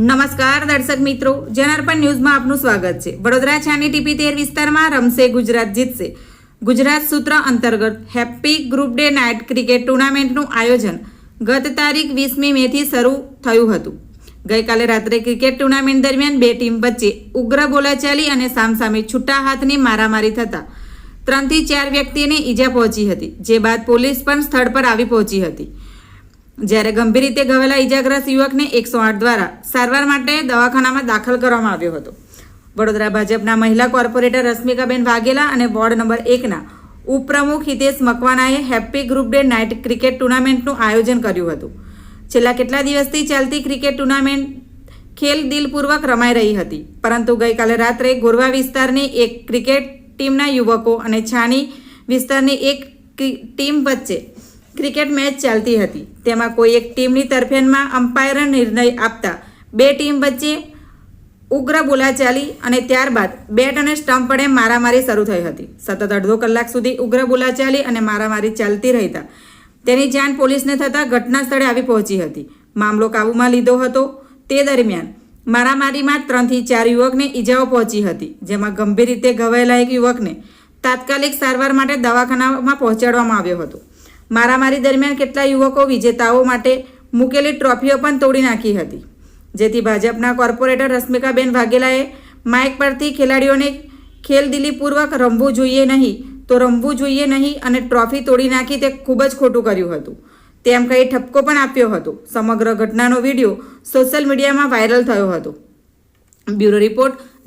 નમસ્કાર દર્શક મિત્રો, જનાર્પણ ન્યૂઝમાં આપનું સ્વાગત છે. વડોદરા છાની ટીપી તેર વિસ્તારમાં રમશે ગુજરાત જીતશે. ગુજરાત સૂત્ર અંતર્ગત happy group day night cricket ટુર્નામેન્ટનું આયોજન ગત તારીખ વીસમી મેથી શરૂ થયું હતું. ગઈકાલે રાત્રે ક્રિકેટ ટુર્નામેન્ટ દરમિયાન બે ટીમ વચ્ચે ઉગ્ર બોલાચાલી અને સામસામે છૂટા હાથની મારામારી થતાં ત્રણથી ચાર વ્યક્તિને ઈજા પહોંચી હતી, જે બાદ પોલીસ પણ સ્થળ પર આવી પહોંચી હતી. જ્યારે ગંભીર રીતે ઘવાયેલા ઇજાગ્રસ્ત યુવકને એકસો આઠ દ્વારા સારવાર માટે દવાખાનામાં દાખલ કરવામાં આવ્યો હતો. વડોદરા ભાજપના મહિલા કોર્પોરેટર રશ્મિકાબેન વાઘેલા અને વોર્ડ નંબર એકના ઉપપ્રમુખ Hitesh મકવાનાએ happy group day night cricket ટુર્નામેન્ટનું આયોજન કર્યું હતું. છેલ્લા કેટલા દિવસથી ચાલતી ક્રિકેટ ટુર્નામેન્ટ ખેલ દિલપૂર્વક રમાઈ રહી હતી, પરંતુ ગઈકાલે રાત્રે ગોરવા વિસ્તારની એક ક્રિકેટ ટીમના યુવકો અને છાણી વિસ્તારની એક ટીમ વચ્ચે ક્રિકેટ મેચ ચાલતી હતી. તેમાં કોઈ એક ટીમની તરફેણમાં અમ્પાયર નિર્ણય આપતા બે ટીમ વચ્ચે ઉગ્ર બોલાચાલી અને ત્યારબાદ બેટ અને સ્ટમ્પ વડે મારામારી શરૂ થઈ હતી. સતત અડધો કલાક સુધી ઉગ્ર બોલાચાલી અને મારામારી ચાલતી રહેતા. તેની જાણ પોલીસને થતાં ઘટના સ્થળે આવી પહોંચી હતી. મામલો કાબૂમાં લીધો હતો. તે દરમિયાન મારામારીમાં ત્રણથી ચાર યુવકને ઈજાઓ પહોંચી હતી, જેમાં ગંભીર રીતે ઘવાયેલા એક યુવકને તાત્કાલિક સારવાર માટે દવાખાનામાં પહોંચાડવામાં આવ્યો હતો. મારામારી દરમિયાન કેટલા યુવકો વિજેતાઓ માટે મૂકેલી ટ્રોફીઓ પણ તોડી નાખી હતી. જેથી ભાજપના કોર્પોરેટર રશ્મિકાબેન વાઘેલાએ માઇક પરથી ખેલાડીઓને ખેલદિલીપૂર્વક રમવું જોઈએ નહીં, તો રમવું જોઈએ નહીં અને ટ્રોફી તોડી નાખી તે ખૂબ જ ખોટું કર્યું હતું. તેમ કહી ઠપકો પણ આપ્યો હતો. સમગ્ર ઘટનાનો વીડિયો સોશિયલ મીડિયામાં વાયરલ થયો હતો. Bureau report